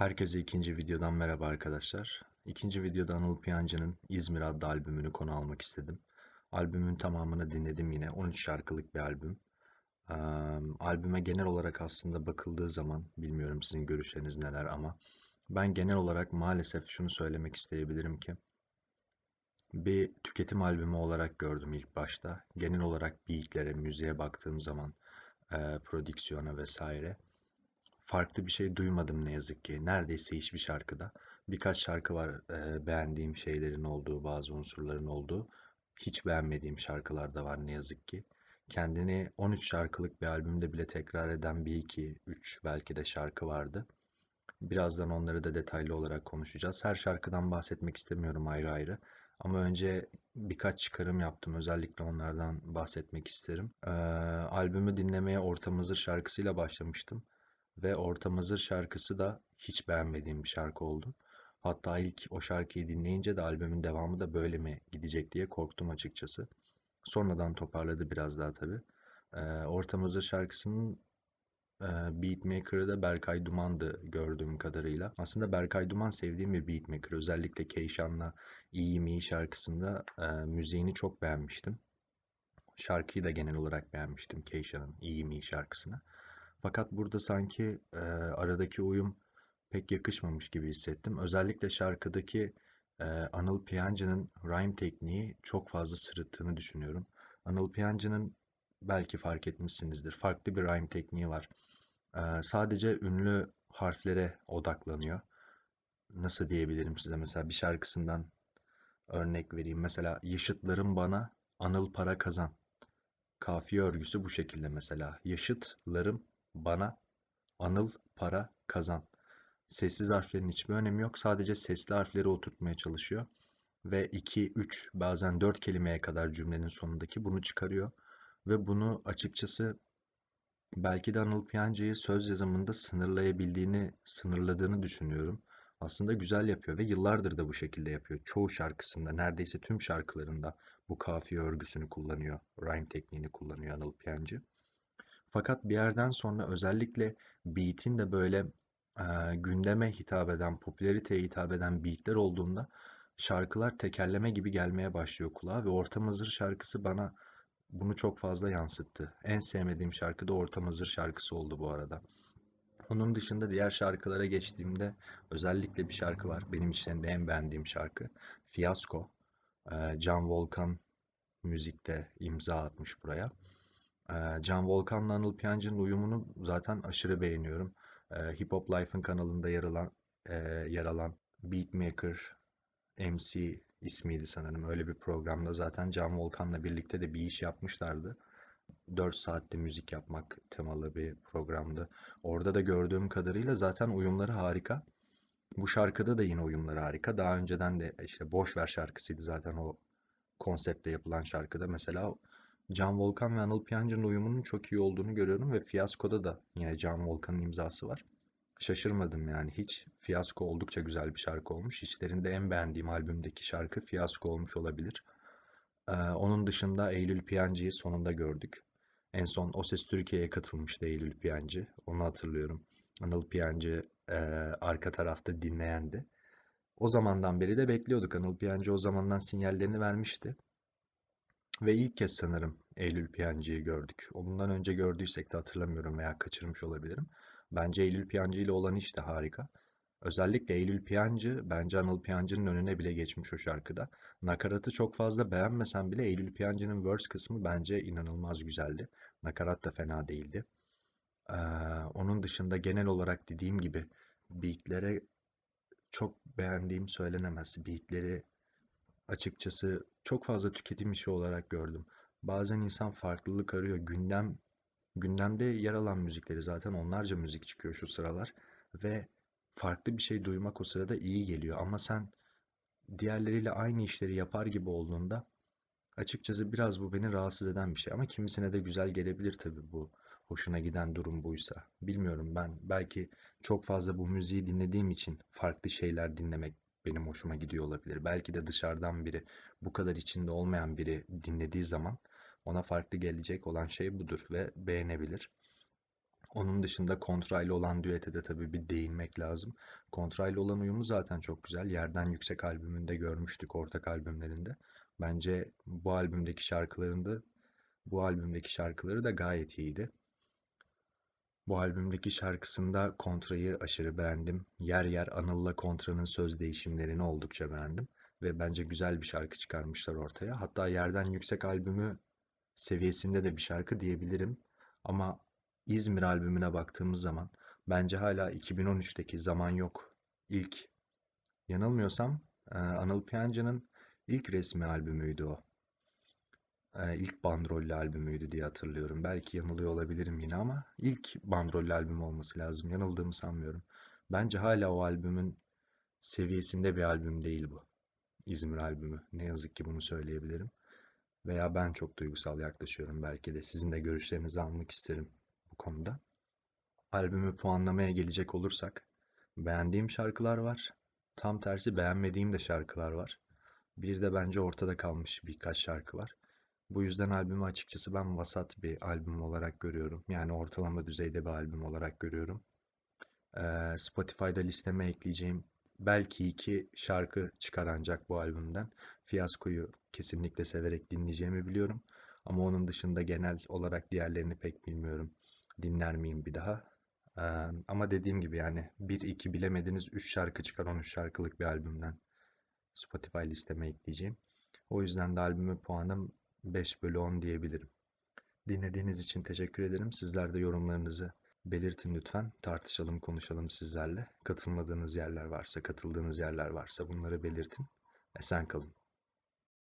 Herkese ikinci videodan merhaba arkadaşlar. İkinci videoda Anıl Piyancı'nın İzmir adlı albümünü konu almak istedim. Albümün tamamını dinledim yine. 13 şarkılık bir albüm. Ee, albüme genel olarak aslında bakıldığı zaman, bilmiyorum sizin görüşleriniz neler ama ben genel olarak maalesef şunu söylemek isteyebilirim ki bir tüketim albümü olarak gördüm ilk başta. Genel olarak beatlere, müziğe baktığım zaman, e, prodüksiyona vesaire farklı bir şey duymadım ne yazık ki. Neredeyse hiçbir şarkıda. Birkaç şarkı var e, beğendiğim şeylerin olduğu, bazı unsurların olduğu. Hiç beğenmediğim şarkılar da var ne yazık ki. Kendini 13 şarkılık bir albümde bile tekrar eden bir iki, üç belki de şarkı vardı. Birazdan onları da detaylı olarak konuşacağız. Her şarkıdan bahsetmek istemiyorum ayrı ayrı. Ama önce birkaç çıkarım yaptım. Özellikle onlardan bahsetmek isterim. Ee, albümü dinlemeye Orta Mızır şarkısıyla başlamıştım. Ve Orta Mızır şarkısı da hiç beğenmediğim bir şarkı oldu. Hatta ilk o şarkıyı dinleyince de albümün devamı da böyle mi gidecek diye korktum açıkçası. Sonradan toparladı biraz daha tabii. Ee, Orta Mızır şarkısının e, beatmaker'ı da Berkay Duman'dı gördüğüm kadarıyla. Aslında Berkay Duman sevdiğim bir beatmaker. Özellikle Keyşan'la İyi Mi şarkısında e, müziğini çok beğenmiştim. Şarkıyı da genel olarak beğenmiştim Keyşan'ın İyi Mi şarkısını. Fakat burada sanki e, aradaki uyum pek yakışmamış gibi hissettim. Özellikle şarkıdaki e, Anıl Piyancı'nın rhyme tekniği çok fazla sırıttığını düşünüyorum. Anıl Piyancı'nın belki fark etmişsinizdir. Farklı bir rhyme tekniği var. E, sadece ünlü harflere odaklanıyor. Nasıl diyebilirim size mesela bir şarkısından örnek vereyim. Mesela yaşıtlarım bana Anıl para kazan. Kafiye örgüsü bu şekilde mesela. Yaşıtlarım bana Anıl para kazan. Sessiz harflerin hiçbir önemi yok. Sadece sesli harfleri oturtmaya çalışıyor. Ve 2, 3 bazen 4 kelimeye kadar cümlenin sonundaki bunu çıkarıyor. Ve bunu açıkçası belki de Anıl Piyancı'yı söz yazımında sınırlayabildiğini, sınırladığını düşünüyorum. Aslında güzel yapıyor ve yıllardır da bu şekilde yapıyor. Çoğu şarkısında, neredeyse tüm şarkılarında bu kafiye örgüsünü kullanıyor. Rhyme tekniğini kullanıyor Anıl Piyancı. Fakat bir yerden sonra özellikle beat'in de böyle e, gündeme hitap eden, popülariteye hitap eden beatler olduğunda şarkılar tekerleme gibi gelmeye başlıyor kulağa ve Orta Mızır şarkısı bana bunu çok fazla yansıttı. En sevmediğim şarkı da Orta Mızır şarkısı oldu bu arada. Onun dışında diğer şarkılara geçtiğimde özellikle bir şarkı var. Benim için en beğendiğim şarkı. Fiyasko. Can Volkan müzikte imza atmış buraya. Can Volkan'la Anıl Piyancı'nın uyumunu zaten aşırı beğeniyorum. Hip Hop Life'ın kanalında yer alan, yer alan Beatmaker MC ismiydi sanırım. Öyle bir programda zaten Can Volkan'la birlikte de bir iş yapmışlardı. 4 saatte müzik yapmak temalı bir programdı. Orada da gördüğüm kadarıyla zaten uyumları harika. Bu şarkıda da yine uyumları harika. Daha önceden de işte Boş Ver şarkısıydı zaten o konseptle yapılan şarkıda. Mesela Can Volkan ve Anıl Piyancı'nın uyumunun çok iyi olduğunu görüyorum ve Fiyasko'da da yine Can Volkan'ın imzası var. Şaşırmadım yani hiç. Fiyasko oldukça güzel bir şarkı olmuş. İçlerinde en beğendiğim albümdeki şarkı Fiyasko olmuş olabilir. Ee, onun dışında Eylül Piyancı'yı sonunda gördük. En son O Ses Türkiye'ye katılmıştı Eylül Piyancı. Onu hatırlıyorum. Anıl Piyancı e, arka tarafta dinleyendi. O zamandan beri de bekliyorduk. Anıl Piyancı o zamandan sinyallerini vermişti. Ve ilk kez sanırım Eylül Piyancı'yı gördük. Ondan önce gördüysek de hatırlamıyorum veya kaçırmış olabilirim. Bence Eylül Piyancı ile olan iş de harika. Özellikle Eylül Piyancı bence Anıl Piyancı'nın önüne bile geçmiş o şarkıda. Nakaratı çok fazla beğenmesem bile Eylül Piyancı'nın verse kısmı bence inanılmaz güzeldi. Nakarat da fena değildi. Ee, onun dışında genel olarak dediğim gibi beatlere çok beğendiğim söylenemez. Beatleri açıkçası çok fazla tüketim işi olarak gördüm. Bazen insan farklılık arıyor. Gündem gündemde yer alan müzikleri zaten onlarca müzik çıkıyor şu sıralar ve farklı bir şey duymak o sırada iyi geliyor ama sen diğerleriyle aynı işleri yapar gibi olduğunda açıkçası biraz bu beni rahatsız eden bir şey ama kimisine de güzel gelebilir tabii bu hoşuna giden durum buysa. Bilmiyorum ben belki çok fazla bu müziği dinlediğim için farklı şeyler dinlemek benim hoşuma gidiyor olabilir. Belki de dışarıdan biri, bu kadar içinde olmayan biri dinlediği zaman ona farklı gelecek olan şey budur ve beğenebilir. Onun dışında kontrayla olan düete de tabii bir değinmek lazım. Kontrayla olan uyumu zaten çok güzel. Yerden Yüksek albümünde görmüştük ortak albümlerinde. Bence bu albümdeki şarkılarında bu albümdeki şarkıları da gayet iyiydi. Bu albümdeki şarkısında kontrayı aşırı beğendim. Yer yer Anıl'la kontranın söz değişimlerini oldukça beğendim. Ve bence güzel bir şarkı çıkarmışlar ortaya. Hatta Yerden Yüksek albümü seviyesinde de bir şarkı diyebilirim. Ama İzmir albümüne baktığımız zaman bence hala 2013'teki Zaman Yok ilk yanılmıyorsam Anıl Piyancı'nın ilk resmi albümüydü o. E, ilk bandrollü albümüydü diye hatırlıyorum. Belki yanılıyor olabilirim yine ama ilk bandrollü albüm olması lazım. Yanıldığımı sanmıyorum. Bence hala o albümün seviyesinde bir albüm değil bu. İzmir albümü. Ne yazık ki bunu söyleyebilirim. Veya ben çok duygusal yaklaşıyorum belki de. Sizin de görüşlerinizi almak isterim bu konuda. Albümü puanlamaya gelecek olursak beğendiğim şarkılar var. Tam tersi beğenmediğim de şarkılar var. Bir de bence ortada kalmış birkaç şarkı var. Bu yüzden albümü açıkçası ben vasat bir albüm olarak görüyorum. Yani ortalama düzeyde bir albüm olarak görüyorum. Spotify'da listeme ekleyeceğim belki iki şarkı çıkar ancak bu albümden. Fiyasko'yu kesinlikle severek dinleyeceğimi biliyorum. Ama onun dışında genel olarak diğerlerini pek bilmiyorum. Dinler miyim bir daha? Ama dediğim gibi yani 1-2 bilemediniz 3 şarkı çıkar 13 şarkılık bir albümden. Spotify listeme ekleyeceğim. O yüzden de albümü puanım 5 bölü 10 diyebilirim. Dinlediğiniz için teşekkür ederim. Sizler de yorumlarınızı belirtin lütfen. Tartışalım, konuşalım sizlerle. Katılmadığınız yerler varsa, katıldığınız yerler varsa bunları belirtin. Esen kalın.